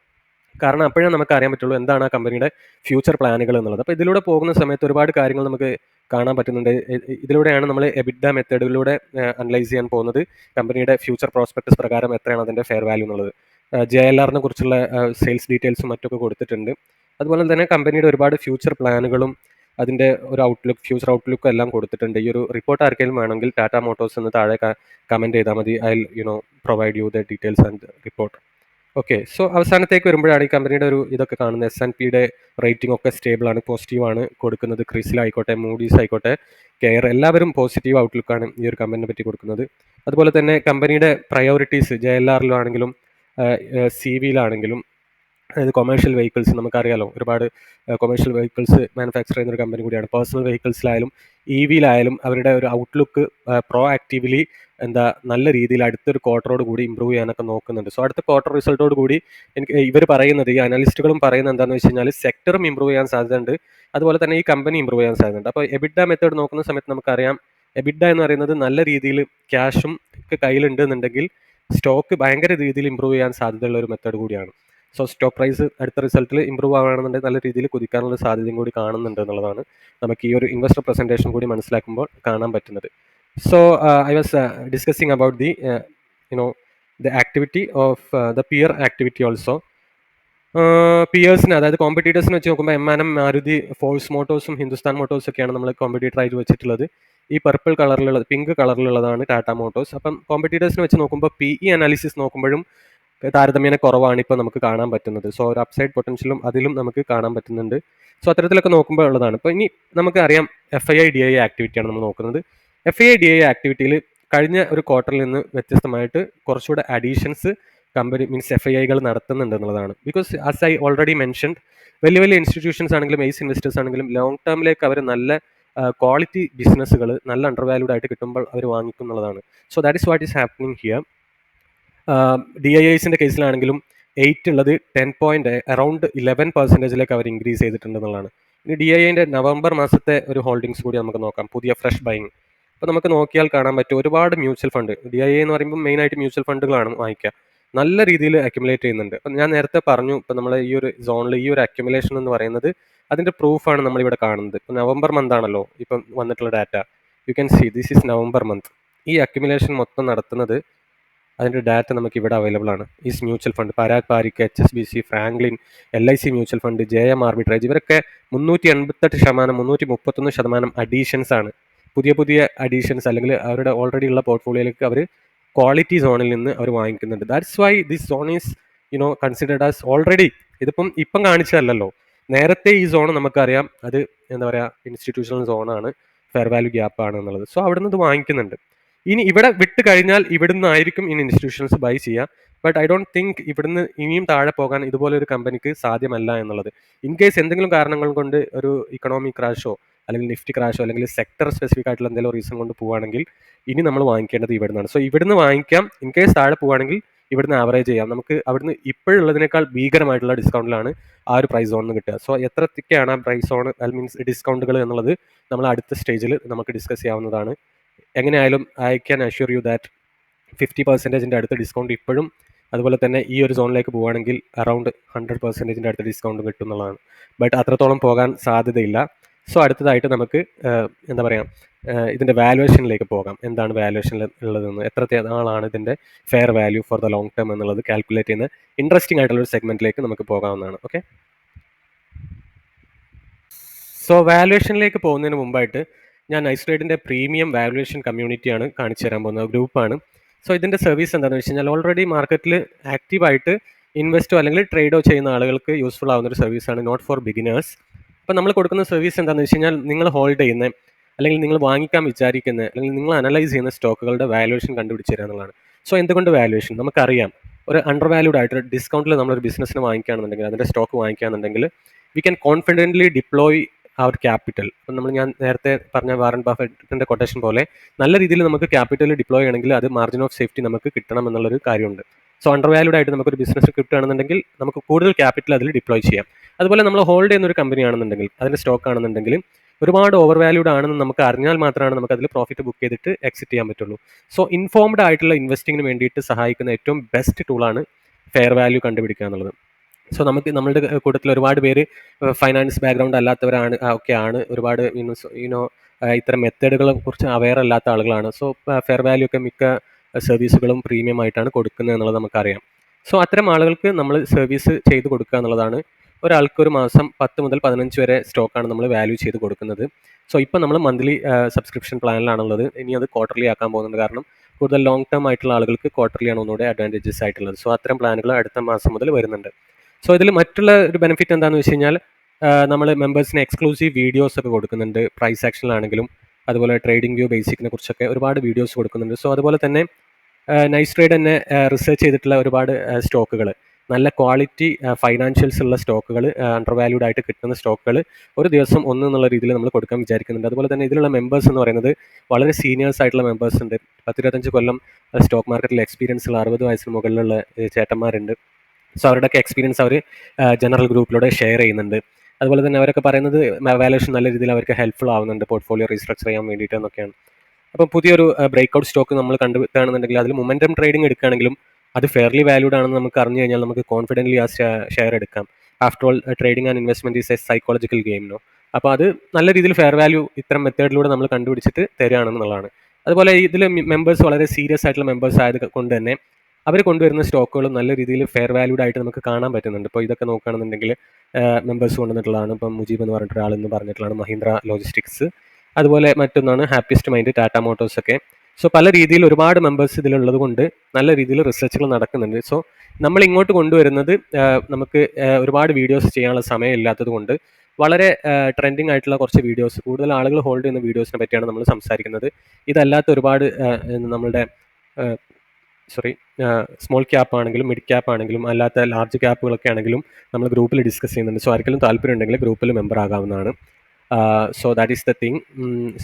കാരണം അപ്പോഴേ നമുക്ക് അറിയാൻ പറ്റുള്ളൂ എന്താണ് ആ കമ്പനിയുടെ ഫ്യൂച്ചർ പ്ലാനുകൾ എന്നുള്ളത്. അപ്പോൾ ഇതിലൂടെ പോകുന്ന സമയത്ത് ഒരുപാട് കാര്യങ്ങൾ നമുക്ക് കാണാൻ പറ്റുന്നുണ്ട്. ഇതിലൂടെയാണ് നമ്മൾ എബിഡ മെത്തേഡുകളിലൂടെ അനലൈസ് ചെയ്യാൻ പോകുന്നത്. കമ്പനിയുടെ ഫ്യൂച്ചർ പ്രോസ്പെക്ടസ് പ്രകാരം എത്രയാണ് അതിന്റെ ഫെയർ വാല്യൂ എന്നുള്ളത്. ജെ എൽ ആറിനെ കുറിച്ചുള്ള സെയിൽസ് ഡീറ്റെയിൽസും മറ്റൊക്കെ കൊടുത്തിട്ടുണ്ട്. അതുപോലെ തന്നെ കമ്പനിയുടെ ഒരുപാട് ഫ്യൂച്ചർ പ്ലാനുകളും അതിന്റെ ഒരു ഔട്ട്ലുക്ക് ഫ്യൂച്ചർ ഔട്ട്ലുക്ക് എല്ലാം കൊടുത്തിട്ടുണ്ട്. ഈ ഒരു റിപ്പോർട്ട് ആർക്കെങ്കിലും വേണമെങ്കിൽ ടാറ്റ മോട്ടോഴ്സ് എന്ന് താഴെ കമന്റ് ചെയ്താൽ മതി. I you know provide you the details and report okay so അവസാനത്തേക്ക് വരുമ്പോഴാണ് ഈ കമ്പനിയുടെ ഒരു ഇതൊക്കെ കാണുന്നത്. എസ് എൻ പിയുടെ റേറ്റിംഗ് ഒക്കെ സ്റ്റേബിൾ ആണ് പോസിറ്റീവ് ആണ്. കൊടുക്കുന്നത് ക്രിസിലായിക്കോട്ടെ മൂഡീസ് ആയിക്കോട്ടെ കെയർ എല്ലാവരും പോസിറ്റീവ് ഔട്ട്ലുക്കാണ് ഈ ഒരു കമ്പനിയെ പറ്റി കൊടുക്കുന്നത്. അതുപോലെ തന്നെ കമ്പനിയുടെ പ്രയോറിറ്റീസ് ജെ എൽ ആറിലാണെങ്കിലും സി വിയിലാണെങ്കിലും അതായത് കൊമേഴ്ഷ്യൽ വെഹിക്കിൾസ് നമുക്കറിയാലോ ഒരുപാട് കൊമേഴ്ഷ്യൽ വെഹിക്കിൾസ് മാനുഫാക്ചർ ചെയ്യുന്ന ഒരു കമ്പനി കൂടിയാണ്. പേഴ്സണൽ വെഹിക്കിൾസിലായാലും ഇ വിയിലായാലും അവരുടെ ഒരു ഔട്ട്ലുക്ക് പ്രോ ആക്റ്റീവ്ലി എന്താ നല്ല രീതിയിൽ അടുത്തൊരു ക്വാർട്ടറോട് കൂടി ഇമ്പ്രൂവ് ചെയ്യാനൊക്കെ നോക്കുന്നുണ്ട്. സോ അടുത്ത ക്വാർട്ടർ റിസൾട്ടോട് കൂടി എനിക്ക് ഇവർ പറയുന്നത് ഈ അനലിസ്റ്റുകളും പറയുന്നത് എന്താണെന്ന് വെച്ച് കഴിഞ്ഞാൽ സെക്ടറും ഇമ്പ്രൂവ് ചെയ്യാൻ സാധ്യതയുണ്ട്. അതുപോലെ തന്നെ ഈ കമ്പനി ഇമ്പ്രൂവ് ചെയ്യാൻ സാധ്യതയുണ്ട്. അപ്പോൾ എബിഡ മെത്തേഡ് നോക്കുന്ന സമയത്ത് നമുക്കറിയാം എബിഡ എന്ന് പറയുന്നത് നല്ല രീതിയിൽ ക്യാഷും ഒക്കെ കയ്യിലുണ്ട് എന്നുണ്ടെങ്കിൽ സ്റ്റോക്ക് ഭയങ്കര രീതിയിൽ ഇമ്പ്രൂവ് ചെയ്യാൻ സാധ്യതയുള്ള ഒരു മെത്തേഡ് കൂടിയാണ്. സോ സ്റ്റോക്ക് പ്രൈസ് അടുത്ത റിസൾട്ടിൽ ഇമ്പ്രൂവ് ആവുകയാണെന്നുണ്ടെങ്കിൽ നല്ല രീതിയിൽ കുതിക്കാനുള്ള സാധ്യതയും കൂടി കാണുന്നുണ്ട് എന്നുള്ളതാണ് നമുക്ക് ഈ ഒരു ഇൻവെസ്റ്റർ പ്രസന്റേഷൻ കൂടി മനസ്സിലാക്കുമ്പോൾ കാണാൻ പറ്റുന്നത്. So about the uh, you know the activity of uh, the peer activity also. പിയേഴ്സിന് അതായത് കോമ്പറ്റീറ്റേഴ്സിന് വെച്ച് നോക്കുമ്പോൾ M and M Maruti Force മോട്ടോഴ്സും Hindustan Motors ഒക്കെയാണ് നമ്മൾ കോമ്പറ്റീറ്റർ ആയിട്ട് വെച്ചിട്ടുള്ളത്. ഈ പർപ്പിൾ കളറിലുള്ളത് പിങ്ക് കളറിലുള്ളതാണ് ടാറ്റ മോട്ടോഴ്സ് അപ്പം കോമ്പറ്റീറ്റേഴ്സിന് വെച്ച് നോക്കുമ്പോൾ പി ഇ അനാലിസിസ് നോക്കുമ്പോഴും താരതമ്യേന കുറവാണ് ഇപ്പോൾ നമുക്ക് കാണാൻ പറ്റുന്നത്. സോ ഒരു അപ്സൈഡ് പൊട്ടൻഷ്യലും അതിലും നമുക്ക് കാണാൻ പറ്റുന്നുണ്ട്. സോ അത്തരത്തിലൊക്കെ നോക്കുമ്പോൾ ഉള്ളതാണ്. ഇപ്പോൾ ഇനി നമുക്ക് അറിയാം F I I D I ആക്ടിവിറ്റിയാണ് നമ്മൾ നോക്കുന്നത്. എഫ് ഐ ഡി ഐ ആക്ടിവിറ്റിയിൽ കഴിഞ്ഞ ഒരു ക്വാർട്ടറിൽ നിന്ന് വ്യത്യസ്തമായിട്ട് കുറച്ചുകൂടെ additions company means F I ഐകൾ നടത്തുന്നുണ്ട് എന്നുള്ളതാണ്. Because as I already mentioned വലിയ വലിയ ഇൻസ്റ്റിറ്റ്യൂഷൻസ് ആണെങ്കിലും ഏസ് ഇൻവെസ്റ്റേഴ്സ് ആണെങ്കിലും ലോങ് ടേമിലേക്ക് അവർ നല്ല ക്വാളിറ്റി ബിസിനസ്സുകൾ നല്ല അണ്ടർ വാല്യൂഡ് ആയിട്ട് കിട്ടുമ്പോൾ അവർ വാങ്ങിക്കുന്നുള്ളതാണ് so that is what is happening here D I ഐസിന്റെ കേസിലാണെങ്കിലും എയ്റ്റ് ഉള്ളത് ടെൻ പോയിന്റ് അറൗണ്ട് ഇലവൻ പെർസെന്റേജിലേക്ക് അവർ ഇൻക്രീസ് ചെയ്തിട്ടുണ്ടെന്നുള്ളതാണ് ഇനി ഡി ഐ ഐന്റെ നവംബർ മാസത്തെ ഒരു ഹോൾഡിങ്സ് കൂടി നമുക്ക് നോക്കാം. പുതിയ ഫ്രഷ് ബൈങ് അപ്പോൾ നമുക്ക് നോക്കിയാൽ കാണാൻ പറ്റും ഒരുപാട് മ്യൂച്വൽ ഫണ്ട് ഡി ഐ എന്ന് പറയുമ്പോൾ മെയിൻ ആയിട്ട് മ്യൂച്വൽ ഫണ്ടുകളാണ് വാങ്ങിക്കുക. നല്ല രീതിയിൽ അക്യുമുലേറ്റ് ചെയ്യുന്നുണ്ട്. അപ്പം ഞാൻ നേരത്തെ പറഞ്ഞു ഇപ്പം നമ്മൾ ഈ ഒരു സോണിൽ ഈ ഒരു അക്യുമുലേഷൻ എന്ന് പറയുന്നത് അതിന്റെ പ്രൂഫാണ് നമ്മളിവിടെ കാണുന്നത്. ഇപ്പം നവംബർ മന്ത് ആണല്ലോ ഇപ്പം വന്നിട്ടുള്ള data you can see this is November month ഈ അക്യുമുലേഷൻ മൊത്തം നടത്തുന്നത് അതിന്റെ ഡാറ്റ നമുക്ക് ഇവിടെ അവൈലബിൾ ആണ്. Is mutual fund Parag Parikh H S B C Franklin L I C mutual fund J M arbitrage ഇവരൊക്കെ മുന്നൂറ്റി എൺപത്തെട്ട് ശതമാനം മുന്നൂറ്റി മുപ്പത്തൊന്ന് ശതമാനം അഡീഷൻസ് ആണ്. പുതിയ പുതിയ അഡീഷൻസ് അല്ലെങ്കിൽ അവരുടെ ഓൾറെഡി ഉള്ള പോർട്ട്ഫോളിയോയിലേക്ക് അവർ ക്വാളിറ്റി സോണിൽ നിന്ന് അവർ വാങ്ങിക്കുന്നുണ്ട്. That's why this zone is you know considered as already ഇതിപ്പം ഇപ്പം കാണിച്ചതല്ലല്ലോ. നേരത്തെ ഈ സോൺ നമുക്കറിയാം. അത് എന്താ പറയുക ഇൻസ്റ്റിറ്റ്യൂഷണൽ സോണാണ് ഫെയർ വാല്യൂ ഗ്യാപ്പ് ആണ് എന്നുള്ളത്. സോ അവിടെ നിന്ന് ഇത് വാങ്ങിക്കുന്നുണ്ട്. ഇനി ഇവിടെ വിട്ട് കഴിഞ്ഞാൽ ഇവിടുന്ന് ആയിരിക്കും ഇനി ഇൻസ്റ്റിറ്റ്യൂഷൻസ് ബൈ ചെയ്യുക. ബട്ട് ഐ ഡോണ്ട് തിങ്ക് ഇവിടുന്ന് ഇനിയും താഴെ പോകാൻ ഇതുപോലെ ഒരു കമ്പനിക്ക് സാധ്യമല്ല എന്നുള്ളത്. ഇൻ കേസ് എന്തെങ്കിലും കാരണങ്ങൾ കൊണ്ട് ഒരു ഇക്കണോമിക് ക്രാഷോ അല്ലെങ്കിൽ നിഫ്റ്റി ക്രാഷോ അല്ലെങ്കിൽ സെക്ടർ സ്പെസിഫിക് ആയിട്ടുള്ള എന്തെങ്കിലും റീസൺ കൊണ്ട് പോവുകയാണെങ്കിൽ ഇനി നമ്മൾ വാങ്ങിക്കേണ്ടത് ഇവിടുന്നാണ്. സോ ഇവിടുന്ന് വാങ്ങിക്കാം. ഇൻ കേസ് താഴെ പോവുകയാണെങ്കിൽ ഇവിടുന്ന് ആവറേജ് ചെയ്യാം. നമുക്ക് അവിടുന്ന് ഇപ്പോഴുള്ളതിനേക്കാൾ ഭീകരമായിട്ടുള്ള ഡിസ്കൗണ്ടിലാണ് ആ ഒരു പ്രൈസ് സോണിന് കിട്ടുക. സോ എത്രത്തിക്കാണ് ആ പ്രൈസ് സോൺ ഐ മീൻസ് ഡിസ്കൗണ്ടുകൾ എന്നുള്ളത് നമ്മൾ അടുത്ത സ്റ്റേജിൽ നമുക്ക് ഡിസ്കസ് ചെയ്യാവുന്നതാണ്. എങ്ങനെയായാലും I can assure you that fifty പെർസെന്റേജിന്റെ അടുത്ത് ഡിസ്കൗണ്ട് ഇപ്പോഴും അതുപോലെ തന്നെ ഈ ഒരു സോണിലേക്ക് പോവുകയാണെങ്കിൽ അറൗണ്ട് ഹൺഡ്രഡ് പെർസെന്റേജിന്റെ അടുത്ത് ഡിസ്കൗണ്ട് കിട്ടും എന്നുള്ളതാണ്. ബട്ട് അത്രത്തോളം പോകാൻ സാധ്യതയില്ല. സോ അടുത്തതായിട്ട് നമുക്ക് എന്താ പറയുക ഇതിന്റെ വാലുവേഷനിലേക്ക് പോകാം. എന്താണ് വാലുവേഷനിൽ ഉള്ളതെന്ന്. എത്ര ആളാണ് ഇതിന്റെ fair value for the long term എന്നുള്ളത് കാൽക്കുലേറ്റ് ചെയ്യുന്ന ഇൻട്രസ്റ്റിംഗ് ആയിട്ടുള്ള ഒരു സെഗ്മെന്റിലേക്ക് നമുക്ക് പോകാവുന്നതാണ്. ഓക്കെ സോ വാലുവേഷനിലേക്ക് പോകുന്നതിന് മുമ്പായിട്ട് ഞാൻ ഐസ്ട്രേഡിന്റെ പ്രീമിയം വാലുവേഷൻ കമ്മ്യൂണിറ്റിയാണ് കാണിച്ചു തരാൻ പോകുന്നത്. ഗ്രൂപ്പാണ് സോ ഇതിന്റെ സർവീസ് എന്താണെന്ന് വെച്ച് കഴിഞ്ഞാൽ ഓൾറെഡി മാർക്കറ്റിൽ ആക്റ്റീവായിട്ട് ഇൻവെസ്റ്റോ അല്ലെങ്കിൽ ട്രേഡോ ചെയ്യുന്ന ആളുകൾക്ക് യൂസ്ഫുൾ ആവുന്ന ഒരു സർവീസാണ് നോട്ട് ഫോർ ബിഗിനേഴ്സ് അപ്പോൾ നമ്മൾ കൊടുക്കുന്ന സർവീസ് എന്താണെന്ന് വെച്ച് കഴിഞ്ഞാൽ നിങ്ങൾ ഹോൾഡ് ചെയ്യുന്ന അല്ലെങ്കിൽ നിങ്ങൾ വാങ്ങിക്കാൻ വിചാരിക്കുന്ന അല്ലെങ്കിൽ നിങ്ങൾ അനലൈസ് ചെയ്യുന്ന സ്റ്റോക്കുകളുടെ വാല്യുവേഷൻ കണ്ടുപിടിച്ച് തരിക എന്നുള്ളതാണ്. സോ എന്തുകൊണ്ട് വാല്യുവേഷൻ നമുക്കറിയാം. ഒരു അണ്ടർ വാല്യൂഡ് ആയിട്ട് ഡിസ്കൗണ്ടിൽ നമ്മളൊരു ബിസിനസ്സിന് വാങ്ങിക്കുകയാണെന്നുണ്ടെങ്കിൽ അതിന്റെ stock വാങ്ങിക്കുകയാണെന്നുണ്ടെങ്കിൽ we can confidently deploy our capital അപ്പം നമ്മൾ ഞാൻ നേരത്തെ പറഞ്ഞ വാറൻ ബഫറ്റിന്റെ കൊട്ടേഷൻ പോലെ നല്ല രീതിയിൽ നമുക്ക് ക്യാപിറ്റൽ ഡിപ്ലോയ് ചെയ്യണമെങ്കിൽ അത് മാർജിൻ ഓഫ് സേഫ്റ്റി നമുക്ക് കിട്ടണം എന്നുള്ളൊരു കാര്യമുണ്ട്. സോ അണ്ടർ വാല്യൂഡ് ആയിട്ട് നമുക്കൊരു ബിസിനസ് കിട്ടുകയാണെന്നുണ്ടെങ്കിൽ നമുക്ക് കൂടുതൽ ക്യാപിറ്റൽ അതിൽ ഡിപ്ലോയ് ചെയ്യാം. അതുപോലെ നമ്മൾ ഹോൾഡ് ചെയ്യുന്ന ഒരു കമ്പനി ആണെന്നുണ്ടെങ്കിൽ അതിന്റെ സ്റ്റോക്ക് ആണെന്നുണ്ടെങ്കിൽ ഒരുപാട് ഓവർ വാല്യൂഡ് ആണെന്ന് നമുക്ക് അറിഞ്ഞാൽ മാത്രമാണ് നമുക്ക് അതിൽ പ്രോഫിറ്റ് ബുക്ക് ചെയ്തിട്ട് എക്സിറ്റ് ചെയ്യാൻ പറ്റുള്ളൂ. സോ ഇൻഫോംഡ് ആയിട്ടുള്ള ഇൻവെസ്റ്റിങ്ങിന് വേണ്ടിയിട്ട് സഹായിക്കുന്ന ഏറ്റവും ബെസ്റ്റ് ടൂളാണ് ഫെയർ വാല്യൂ കണ്ടുപിടിക്കുക എന്നുള്ളത്. സോ നമുക്ക് നമ്മളുടെ കൂട്ടത്തിൽ ഒരുപാട് പേര് ഫൈനാൻസ് ബാക്ക്ഗ്രൗണ്ട് അല്ലാത്തവരാണ് ഒക്കെയാണ്. ഒരുപാട് യുനോ ഇത്തരം മെത്തേഡുകളെ കുറിച്ച് അവെയർ അല്ലാത്ത ആളുകളാണ്. സോ ഫെയർ വാല്യൂ ഒക്കെ മിക്ക സർവീസുകളും പ്രീമിയം ആയിട്ടാണ് കൊടുക്കുന്നത് എന്നുള്ളത് നമുക്കറിയാം. സോ അത്തരം ആളുകൾക്ക് നമ്മൾ സർവീസ് ചെയ്ത് കൊടുക്കുക എന്നുള്ളതാണ്. ഒരാൾക്ക് ഒരു മാസം പത്ത് മുതൽ പതിനഞ്ച് വരെ സ്റ്റോക്കാണ് നമ്മൾ വാല്യൂ ചെയ്ത് കൊടുക്കുന്നത്. സോ ഇപ്പോൾ നമ്മൾ മന്ത്ലി സബ്സ്ക്രിപ്ഷൻ പ്ലാനിലാണുള്ളത് ഇനി അത് ക്വാർട്ടർലി ആക്കാൻ പോകുന്നുണ്ട്. കാരണം കൂടുതൽ ലോങ് ടേം ആയിട്ടുള്ള ആളുകൾക്ക് ക്വാർട്ടർലി ആണ് ഒന്നുകൂടെ അഡ്വാന്റേജസ് ആയിട്ടുള്ളത്. സോ അത്തരം പ്ലാനുകൾ അടുത്ത മാസം മുതൽ വരുന്നുണ്ട്. സോ ഇതിൽ മറ്റുള്ള ഒരു ബെനിഫിറ്റ് എന്താണെന്ന് വെച്ച് കഴിഞ്ഞാൽ നമ്മൾ മെമ്പേഴ്സിന് എക്സ്ക്ലൂസീവ് വീഡിയോസ് ഒക്കെ കൊടുക്കുന്നുണ്ട്. പ്രൈസ് ആക്ഷനിലാണെങ്കിലും അതുപോലെ ട്രേഡിംഗ് വ്യൂ ബേസിക്കിനെ കുറിച്ചൊക്കെ ഒരുപാട് വീഡിയോസ് കൊടുക്കുന്നുണ്ട്. സോ അതുപോലെ തന്നെ നൈസ് ട്രേഡ് തന്നെ റിസർച്ച് ചെയ്തിട്ടുള്ള ഒരുപാട് സ്റ്റോക്കുകൾ നല്ല ക്വാളിറ്റി ഫൈനാൻഷ്യൽസ് ഉള്ള സ്റ്റോക്കുകൾ അണ്ടർ വാല്യൂഡ് ആയിട്ട് കിട്ടുന്ന സ്റ്റോക്കുകൾ ഒരു ദിവസം ഒന്ന് എന്നുള്ള രീതിയിൽ നമ്മൾ കൊടുക്കാൻ വിചാരിക്കുന്നുണ്ട്. അതുപോലെ തന്നെ ഇതിലുള്ള മെമ്പേഴ്സ് എന്ന് പറയുന്നത് വളരെ സീനിയേഴ്സ് ആയിട്ടുള്ള മെമ്പേഴ്സ് ഉണ്ട്. പത്തിരുപത്തഞ്ച് കൊല്ലം സ്റ്റോക്ക് മാർക്കറ്റിൽ എക്സ്പീരിയൻസ് ഉള്ള അറുപത് വയസ്സിന് മുകളിലുള്ള ചേട്ടന്മാരുണ്ട്. സോ അവരുടെയൊക്കെ എക്സ്പീരിയൻസ് അവർ ജനറൽ ഗ്രൂപ്പിലൂടെ ഷെയർ ചെയ്യുന്നുണ്ട്. അതുപോലെ തന്നെ അവരൊക്കെ പറയുന്നത് വാലുവേഷൻ നല്ല രീതിയിൽ അവർക്ക് ഹെൽപ്ഫുൾ ആവുന്നുണ്ട് പോർട്ട്ഫോളിയോ റീസ്ട്രക്ചർ ചെയ്യാൻ വേണ്ടിയിട്ട് എന്നൊക്കെയാണ്. അപ്പം പുതിയൊരു ബ്രേക്ക്ഔട്ട് സ്റ്റോക്ക് നമ്മൾ കണ്ടെത്തുകയാണെന്നുണ്ടെങ്കിൽ അതിൽ മൊമെന്റം ട്രേഡിംഗ് എടുക്കുകയാണെങ്കിലും അത് ഫെയർലി വാല്യൂഡ് ആണെന്ന് നമുക്ക് അറിഞ്ഞു കഴിഞ്ഞാൽ നമുക്ക് കോൺഫിഡന്റ്ലി ആ ഷെയർ എടുക്കാം. After all trading and investment is a psychological ഗെയിമിനോ അപ്പോൾ അത് നല്ല രീതിയിൽ ഫെയർ വാല്യൂ ഇത്തരം മെത്തേഡിലൂടെ നമ്മൾ കണ്ടുപിടിച്ചിട്ട് തരികയാണെന്നുള്ളതാണ് അതുപോലെ ഇതിൽ മെമ്പേഴ്സ് വളരെ സീരിയസ് ആയിട്ടുള്ള മെമ്പേഴ്സ് ആയത് കൊണ്ട് തന്നെ അവർ കൊണ്ടുവരുന്ന സ്റ്റോക്കുകളും നല്ല രീതിയിൽ ഫെയർ വാല്യൂഡ് ആയിട്ട് നമുക്ക് കാണാൻ പറ്റുന്നുണ്ട്. ഇപ്പോൾ ഇതൊക്കെ നോക്കുകയാണെന്നുണ്ടെങ്കിൽ മെമ്പേഴ്സ് കൊണ്ടുവന്നിട്ടുള്ളതാണ്. ഇപ്പം മുജീബ് എന്ന് പറഞ്ഞിട്ട് എന്ന് പറഞ്ഞിട്ടുള്ളതാണ് മഹീന്ദ്ര ലോജിസ്റ്റിക്സ് അതുപോലെ മറ്റൊന്നാണ് ഹാപ്പിയസ്റ്റ് മൈൻഡ് ടാറ്റ മോട്ടോഴ്സ് ഒക്കെ. സോ പല രീതിയിൽ ഒരുപാട് മെമ്പേഴ്സ് ഇതിലുള്ളത് കൊണ്ട് നല്ല രീതിയിൽ റിസർച്ചുകൾ നടക്കുന്നുണ്ട്. സോ നമ്മൾ ഇങ്ങോട്ട് കൊണ്ടുവരുന്നത് നമുക്ക് ഒരുപാട് വീഡിയോസ് ചെയ്യാനുള്ള സമയം ഇല്ലാത്തത് കൊണ്ട് വളരെ ട്രെൻഡിങ് ആയിട്ടുള്ള കുറച്ച് വീഡിയോസ് കൂടുതൽ ആളുകൾ ഹോൾഡ് ചെയ്യുന്ന വീഡിയോസിനെ പറ്റിയാണ് നമ്മൾ സംസാരിക്കുന്നത്. ഇതല്ലാത്ത ഒരുപാട് നമ്മളുടെ സോറി സ്മോൾ ക്യാപ്പ് ആണെങ്കിലും മിഡ് ക്യാപ്പ് ആണെങ്കിലും അല്ലാത്ത ലാർജ് ക്യാപ്പുകളൊക്കെ ആണെങ്കിലും നമ്മൾ ഗ്രൂപ്പിൽ ഡിസ്കസ് ചെയ്യുന്നുണ്ട്. സോ ആർക്കെങ്കിലും താല്പര്യം ഉണ്ടെങ്കിൽ ഗ്രൂപ്പിൽ member ആകാവുന്നതാണ്. So that is the thing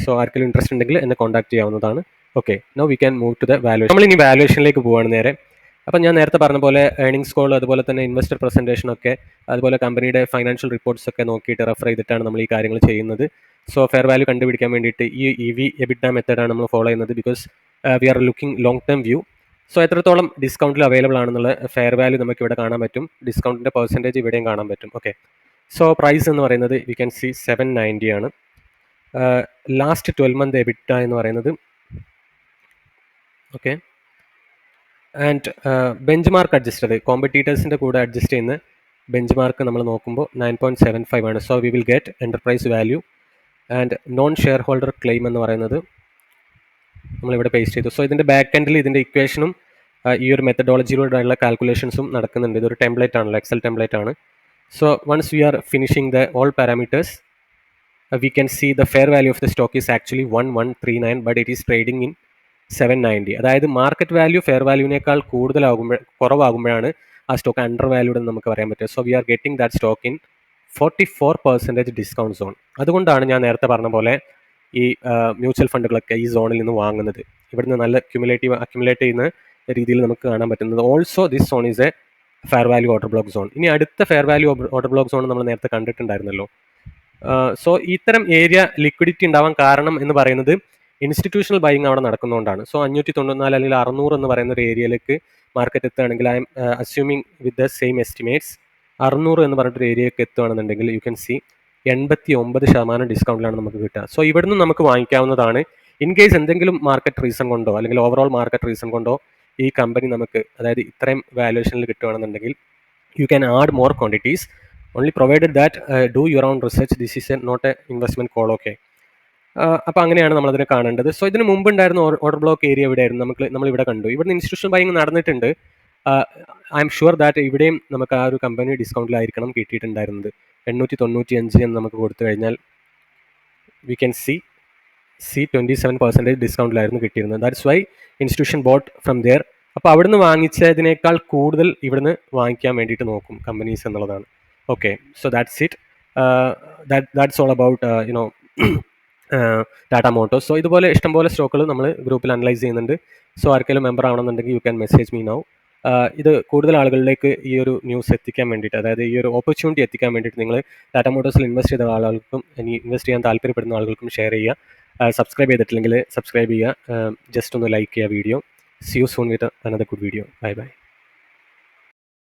so ആർക്കെങ്കിലും ഇൻട്രസ്റ്റ് ഉണ്ടെങ്കിൽ എന്നെ കോൺടാക്ട് ചെയ്യാവുന്നതാണ്. Okay now we can move to the valuation നമ്മൾ ഇനി വാലുവേഷനിലേക്ക് പോവാണ് നേരെ. അപ്പം ഞാൻ നേരത്തെ പറഞ്ഞ പോലെ ഏണിംഗ്സ് കോൾ അതുപോലെ തന്നെ ഇൻവെസ്റ്റർ പ്രസന്റേഷൻ ഒക്കെ അതുപോലെ കമ്പനിയുടെ ഫൈനാൻഷ്യൽ റിപ്പോർട്ട്സ് ഒക്കെ നോക്കിയിട്ട് റെഫർ ചെയ്തിട്ടാണ് നമ്മൾ ഈ കാര്യങ്ങൾ ചെയ്യുന്നത്. സോ ഫെയർ വാല്യൂ കണ്ടുപിടിക്കാൻ വേണ്ടിയിട്ട് ഈ ഇ വി എബിറ്റ മെത്തേഡാണ് നമ്മൾ ഫോളോ ചെയ്യുന്നത് because we are looking long term view so എത്രത്തോളം ഡിസ്കൗണ്ടിൽ അവൈലബിൾ ആണെന്നുള്ള ഫെയർ വാല്യൂ നമുക്ക് ഇവിടെ കാണാൻ പറ്റും. ഡിസ്കൗണ്ടിന്റെ പെർസെന്റേജ് ഇവിടെയും കാണാൻ പറ്റും. ഓക്കെ സോ പ്രൈസ് എന്ന് പറയുന്നത് we can see seven ninety ആണ്. ലാസ്റ്റ് ട്വൽവ് മന്ത് എബിറ്റ എന്ന് പറയുന്നത് okay and benchmark adjusted കോമ്പറ്റീറ്റേഴ്സിന്റെ കൂടെ അഡ്ജസ്റ്റ് ചെയ്യുന്ന ബെഞ്ച് മാർക്ക് നമ്മൾ നോക്കുമ്പോൾ നയൻ പോയിന്റ് സെവൻ ഫൈവ് ആണ്. So we will get enterprise value and non shareholder claim എന്ന് പറയുന്നത് നമ്മളിവിടെ പേസ്റ്റ് ചെയ്തു. സോ ഇതിന്റെ ബാക്ക് എൻഡിൽ ഇതിന്റെ ഇക്വേഷനും ഈ ഒരു മെത്തഡോളജിയിലൂടെയുള്ള കാൽക്കുലേഷൻസും നടക്കുന്നുണ്ട്. ഇതൊരു ടെംപ്ലേറ്റ് ആണല്ലോ എക്സൽ ടെംപ്ലേറ്റ് ആണ്. So once we are finishing the all parameters we can see the fair value of the stock is actually one one three nine but it is trading in seven ninety അതായത് market value fair വാല്യൂവിനേക്കാൾ കൂടുതലാകുമ്പോൾ കുറവാകുമ്പോഴാണ് ആ stock under valued എന്ന് നമുക്ക് പറയാൻ പറ്റുക. So we are getting that stock in forty four percentage discount zone അതുകൊണ്ടാണ് ഞാൻ നേരത്തെ പറഞ്ഞ പോലെ ഈ മ്യൂച്വൽ ഫണ്ടുകളൊക്കെ ഈ സോണിൽ നിന്ന് വാങ്ങുന്നത്. ഇവിടുന്ന് നല്ല അക്യുമുലേറ്റീവ് അക്യുമുലേറ്റ് ചെയ്യുന്ന രീതിയിൽ നമുക്ക് കാണാൻ പറ്റുന്നത്. Also this zone is a fair value order block zone ഇനി അടുത്ത fair value order block zone നമ്മൾ നേരത്തെ കണ്ടിട്ടുണ്ടായിരുന്നല്ലോ. സോ ഇത്തരം ഏരിയ ലിക്വിഡിറ്റി ഉണ്ടാവാൻ കാരണം എന്ന് പറയുന്നത് ഇൻസ്റ്റിറ്റ്യൂഷണൽ ബൈങ് അവിടെ നടക്കുന്നതുകൊണ്ടാണ് സോ അഞ്ഞൂറ്റി തൊണ്ണൂറ്റിനാല് അല്ലെങ്കിൽ അറുന്നൂറ് എന്ന് പറയുന്ന ഒരു ഏരിയയിലേക്ക് market എത്തുകയാണെങ്കിൽ I'm assuming with the same estimates അറുന്നൂറ് എന്ന് പറഞ്ഞിട്ടൊരു ഏരിയയ്ക്ക് എത്തുകയാണെന്നുണ്ടെങ്കിൽ യു ക്യാൻ സി എൺപത്തി ഒമ്പത് ശതമാനം ഡിസ്കൗണ്ടിലാണ് നമുക്ക് കിട്ടുക. സോ ഇവിടുന്ന് നമുക്ക് വാങ്ങിക്കാവുന്നതാണ്. ഇൻ കേസ് എന്തെങ്കിലും മാർക്കറ്റ് റീസൺ കൊണ്ടോ അല്ലെങ്കിൽ ഓവറോൾ മാർക്കറ്റ് റീസൺ കൊണ്ടോ ഈ കമ്പനി നമുക്ക് അതായത് ഇത്രയും വാല്യുവേഷനിൽ കിട്ടുകയാണെന്നുണ്ടെങ്കിൽ you can add more quantities only provided that do your own research this is a not a investment call okay അപ്പോൾ അങ്ങനെയാണ് നമ്മളതിനെ കാണേണ്ടത്. സോ ഇതിന് മുമ്പ് ഉണ്ടായിരുന്ന ഓർഡർ ബ്ലോക്ക് ഏരിയ എവിടെയായിരുന്നു? നമുക്ക് നമ്മൾ ഇവിടെ കണ്ടു. ഇവിടുന്ന് ഇൻസ്റ്റിറ്റ്യൂഷൻ ബൈങ് നടന്നിട്ടുണ്ട്. ഐ എം ഷുവർ ദാറ്റ് ഇവിടെയും നമുക്ക് ആ ഒരു കമ്പനി ഡിസ്കൗണ്ടിലായിരിക്കണം കിട്ടിയിട്ടുണ്ടായിരുന്നത് എണ്ണൂറ്റി തൊണ്ണൂറ്റി അഞ്ച് എന്ന് നമുക്ക് കൊടുത്തു കഴിഞ്ഞാൽ we can see see twenty seven percentage ഡിസ്കൗണ്ടിലായിരുന്നു കിട്ടിയിരുന്നത്. That's why institution bought from there അപ്പോൾ അവിടുന്ന് വാങ്ങിച്ചതിനേക്കാൾ കൂടുതൽ ഇവിടുന്ന് വാങ്ങിക്കാൻ വേണ്ടിയിട്ട് നോക്കും കമ്പനീസ് എന്നുള്ളതാണ്. Okay so that's it that that's all about you know Tata Motors so ഇതുപോലെ ഇഷ്ടംപോലെ സ്റ്റോക്കുകൾ നമ്മൾ ഗ്രൂപ്പിൽ അനലൈസ് ചെയ്യുന്നുണ്ട്. സോ ആർക്കെങ്കിലും member ആവണമെന്നുണ്ടെങ്കിൽ you can message me now ഇത് കൂടുതൽ ആളുകളിലേക്ക് ഈ ഒരു ന്യൂസ് എത്തിക്കാൻ വേണ്ടിയിട്ട് അതായത് ഈ ഒരു ഓപ്പർച്യൂണിറ്റി എത്തിക്കാൻ വേണ്ടിയിട്ട് നിങ്ങൾ ടാറ്റ മോട്ടോഴ്സിൽ ഇൻവെസ്റ്റ് ചെയ്ത ആളുകൾക്കും ഇനി ഇൻവെസ്റ്റ് ചെയ്യാൻ താല്പര്യപ്പെടുന്ന ആളുകൾക്കും ഷെയർ ചെയ്യുക. സബ്സ്ക്രൈബ് ചെയ്തിട്ടില്ലെങ്കിൽ സബ്സ്ക്രൈബ് ചെയ്യുക. ജസ്റ്റ് ഒന്ന് ലൈക്ക് ചെയ്യുക video see you soon with another good video bye bye